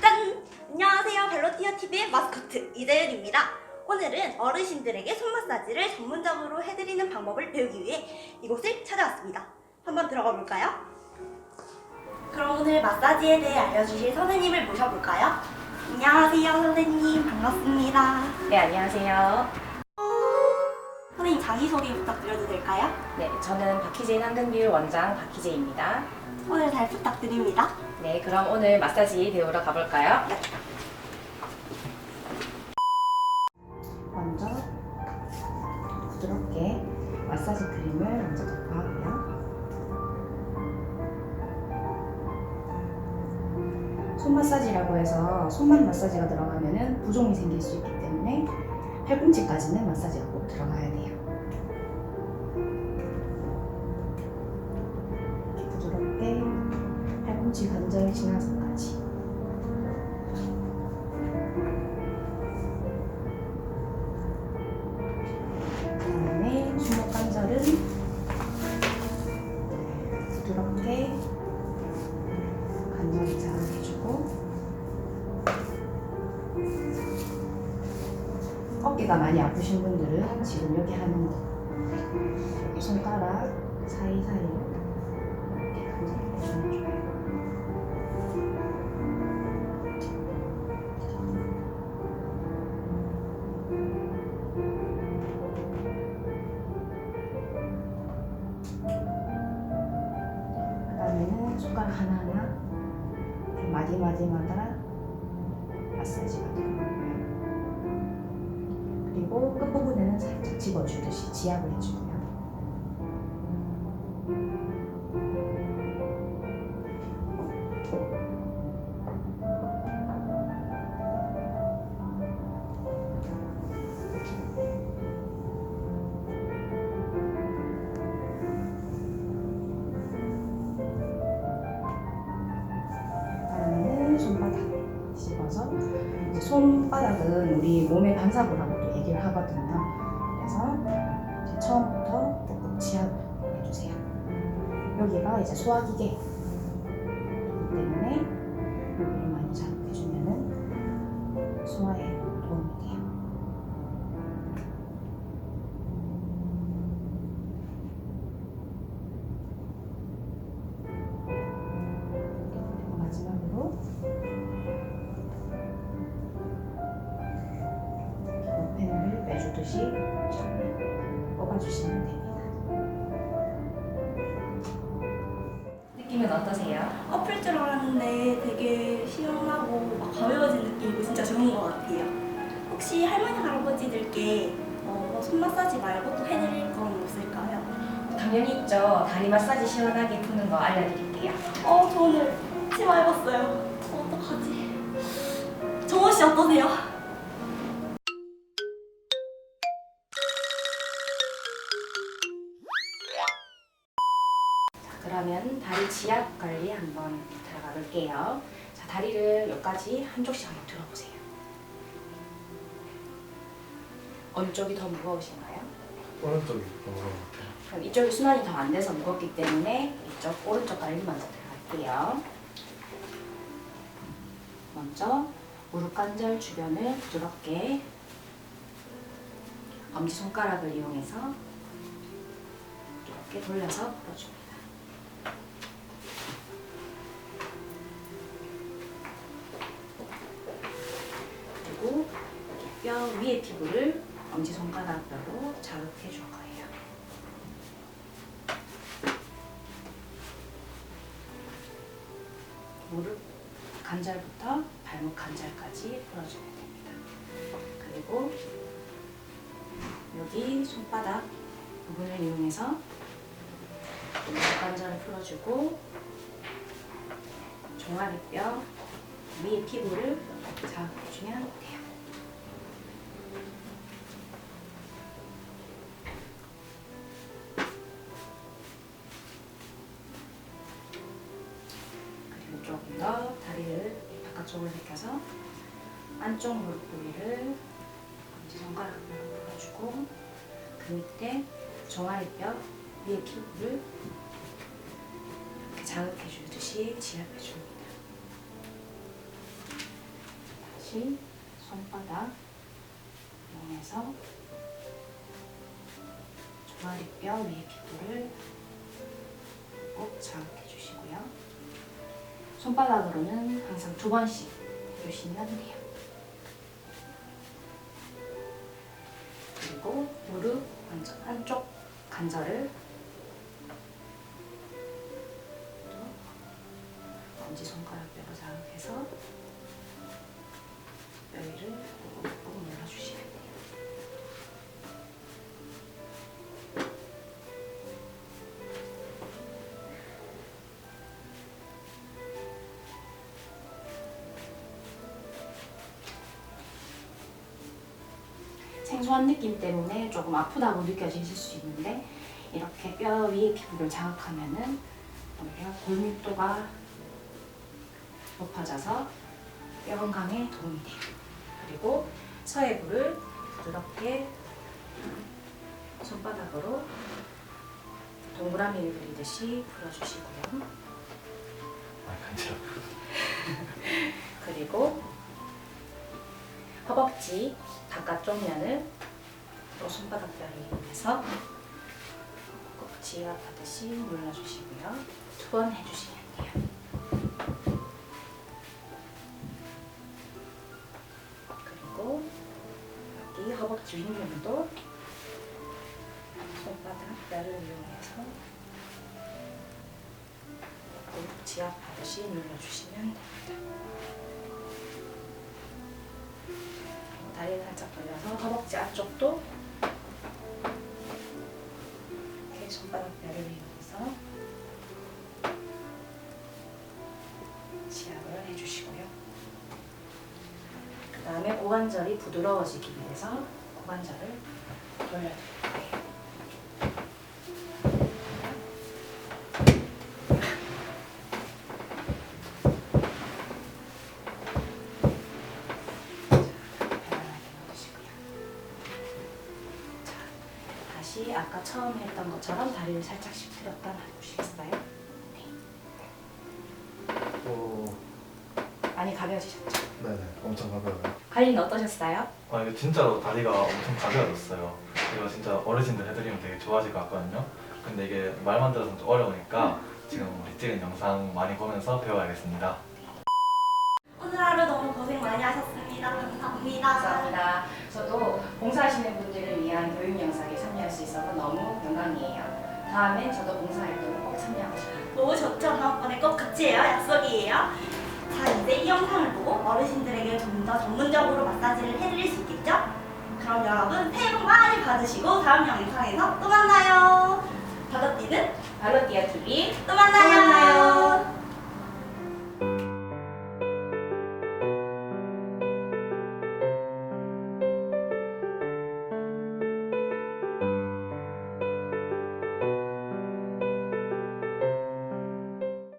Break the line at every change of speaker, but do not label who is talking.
짠! 안녕하세요. 발로티어 TV의 마스코트 이재윤입니다. 오늘은 어르신들에게 손 마사지를 전문적으로 해드리는 방법을 배우기 위해 이곳을 찾아왔습니다. 한번 들어가 볼까요? 그럼 오늘 마사지에 대해 알려주실 선생님을 모셔볼까요? 안녕하세요, 선생님. 반갑습니다.
네, 안녕하세요.
선생님 자기소개 부탁드려도 될까요?
네, 저는 박희재 한근비율 원장 박희재입니다.
오늘 잘 부탁드립니다.
네, 그럼 오늘 마사지 배우러 가볼까요? 먼저 부드럽게 마사지 크림을 먼저 덮어하고요. 손 마사지라고 해서 손만 마사지가 들어가면 부종이 생길 수 있기 때문에 팔꿈치까지는 마사지가 꼭 들어가야 돼요. 팔꿈치 관절 지나서까지 그 다음에 주먹 관절은 부드럽게 관절을 자극해주고 어깨가 많이 아프신 분들은 지금 여기 하는 거 손가락 사이사이로 이렇게 관절을 해주면 좋아요. 손가락 하나하나 마디마디마다 마사지가 들어가고요. 그리고 끝부분에는 살짝 집어주듯이 지압을 해주고 우리 몸의 반사부라고도 얘기를 하거든요. 그래서 처음부터 꾹꾹 지압해주세요. 여기가 이제 소화기계 느낌은 어떠세요?
엎을 줄 알았는데 되게 시원하고 막 가벼워진 느낌이고 진짜 좋은 것 같아요. 혹시 할머니 할아버지들께 어, 손 마사지 말고 또 해드릴 건 없을까요?
당연히 있죠. 다리 마사지 시원하게 푸는 거 알려드릴게요.
어, 저 오늘 치마 해봤어요. 어떡하지? 정원 씨 어떠세요?
자, 그러면 다리 지압 관리 한번 들어가 볼게요. 자, 다리를 여기까지 한쪽씩 한번 들어보세요. 어느 쪽이 더 무거우신가요?
오른쪽이 더 그런 것 같아요.
그럼 이쪽이 순환이 더 안 돼서 무겁기 때문에 이쪽 오른쪽 다리 먼저 들어갈게요. 먼저 무릎 관절 주변을 부드럽게 엄지 손가락을 이용해서 이렇게 돌려서 풀어줍니다. 위의 피부를 엄지 손가락으로 자극해 줄 거예요. 무릎 관절부터 발목 관절까지 풀어주면 됩니다. 그리고 여기 손바닥 부분을 이용해서 관절을 풀어주고 종아리뼈 위의 피부를 자극해주면 돼요. 바깥쪽으로 제껴서 안쪽 무릎 부위를 엄지손가락으로 풀어주고 그 밑에 종아리뼈 위에 피부를 이렇게 자극해 주듯이 지압해 줍니다. 다시 손바닥 이용해서 종아리뼈 위에 피부를 꼭 자극해 주시고요. 손바닥으로는 항상 두 번씩 해 주시면 돼요. 그리고 무릎 완전 한쪽 관절을 생소한 느낌 때문에 조금 아프다고 느껴지실 수 있는데 이렇게 뼈 위에 피부를 자극하면은 오히려 골밀도가 높아져서 뼈 건강에 도움이 돼요. 그리고 서해부를 부드럽게 손바닥으로 동그라미를 그리듯이 풀어주시고요.
아.
그리고 허벅지 바깥쪽 면을 또 손바닥 뼈를 이용해서 꼭 지압 하듯이 눌러주시고요. 두 번 해주시면 돼요. 그리고 여기 허벅지 윗면도 손바닥 뼈를 이용해서 꼭 지압 하듯이 눌러주시면 됩니다. 다리를 살짝 돌려서 허벅지 앞쪽도 이렇게 손바닥뼈를 이용해서 지압을 해주시고요. 그 다음에 고관절이 부드러워지기 위해서 고관절을 돌려드릴 거예 아까 처음 했던 것처럼 다리를 살짝씩 틀었다 놔주시겠어요? 네.
오.
많이 가벼워지셨죠?
네네. 엄청 가벼워요.
관리는 어떠셨어요?
아 이거 진짜로 다리가 엄청 가벼워졌어요. 이거 진짜 어르신들 해드리면 되게 좋아질 것 같거든요. 근데 이게 말만 들어서 좀 어려우니까 지금 우리 찍은 영상 많이 보면서 배워야겠습니다.
오늘 하루 너무 고생 많이 하셨습니다. 감사합니다.
감사합니다. 저도 봉사하시는 분들을 위한 교육 영상에 참여할 수 있어서 너무 영광이에요. 다음엔 저도 봉사활동을 꼭 참여하고 싶어요.
너무 좋죠. 다음번에 꼭 같이 해요. 약속이에요. 자, 이제 이 영상을 보고 어르신들에게 좀 더 전문적으로 마사지를 해드릴 수 있겠죠? 그럼 여러분 새해 복 많이 받으시고 다음 영상에서 또 만나요. 다섯띠는
발로디아 TV
또 만나요.
또 만나요.